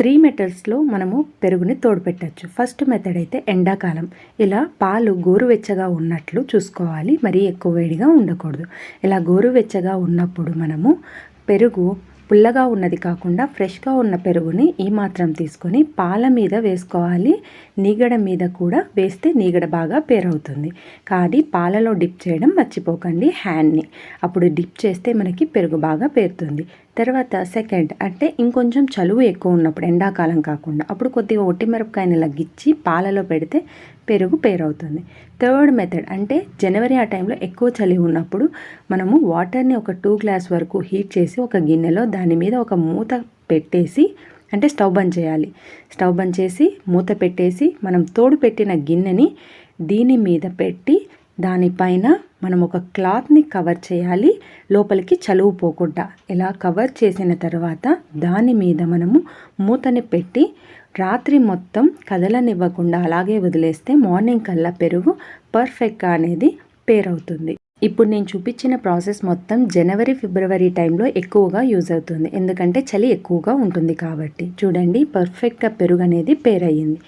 Three మెథడ్స్లో మనము పెరుగుని తోడుపెట్టచ్చు. First method అయితే ఎండాకాలం. ఇలా పాలు గోరువెచ్చగా ఉన్నట్లు చూసుకోవాలి. మరీ ఎక్కువ వేడిగా ఉండకూడదు. ఇలా గోరువెచ్చగా ఉన్నప్పుడు మనము పెరుగు పుల్లగా ఉన్నది కాకుండా ఫ్రెష్గా ఉన్న పెరుగుని ఈ మాత్రం తీసుకొని పాల మీద వేసుకోవాలి. నీగడ మీద కూడా వేస్తే నీగడ బాగా పేరవుతుంది. కానీ పాలలో డిప్ చేయడం మర్చిపోకండి హ్యాండ్ని. అప్పుడు డిప్ చేస్తే మనకి పెరుగు బాగా పేరుతుంది. తర్వాత సెకండ్ అంటే ఇంకొంచెం చలువు ఎక్కువ ఉన్నప్పుడు ఎండాకాలం కాకుండా అప్పుడు కొద్దిగా ఒట్టి మిరపకాయని లగ్గిచ్చి పాలలో పెడితే పెరుగు పేరవుతుంది. థర్డ్ మెథడ్ అంటే జనవరి ఆ టైంలో ఎక్కువ చలి ఉన్నప్పుడు మనము వాటర్ని ఒక టూ గ్లాస్ వరకు హీట్ చేసి ఒక గిన్నెలో దాని మీద ఒక మూత పెట్టేసి అంటే స్టవ్ బంద్ చేయాలి. స్టవ్ బంద్ చేసి మూత పెట్టేసి మనం తోడు పెట్టిన గిన్నెని దీని మీద పెట్టి దానిపైన మనం ఒక క్లాత్ని కవర్ చేయాలి లోపలికి చలువు పోకుండా. ఇలా కవర్ చేసిన తర్వాత దాని మీద మనము మూతని పెట్టి రాత్రి మొత్తం కదలనివ్వకుండా అలాగే వదిలేస్తే మార్నింగ్ కల్లా పెరుగు పర్ఫెక్ట్గా అనేది పేరవుతుంది. ఇప్పుడు నేను చూపించిన ప్రాసెస్ మొత్తం జనవరి ఫిబ్రవరి టైంలో ఎక్కువగా యూజ్ అవుతుంది. ఎందుకంటే చలి ఎక్కువగా ఉంటుంది కాబట్టి. చూడండి పర్ఫెక్ట్గా పెరుగు అనేది పేరయ్యింది.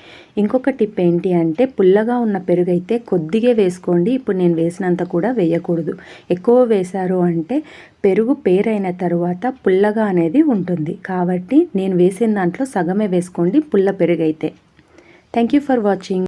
ఇంకొక టిప్ ఏంటి అంటే పుల్లగా ఉన్న పెరుగు అయితే కొద్దిగా వేసుకోండి. ఇప్పుడు నేను వేసినంత కూడా వేయకూడదు. ఎక్కువ వేశారు అంటే పెరుగు పేరైన తర్వాత పుల్లగా అనేది ఉంటుంది. కాబట్టి నేను వేసిన దాంట్లో సగమే వేసుకోండి పుల్ల పెరుగు అయితే థ్యాంక్ యూ ఫర్ వాచింగ్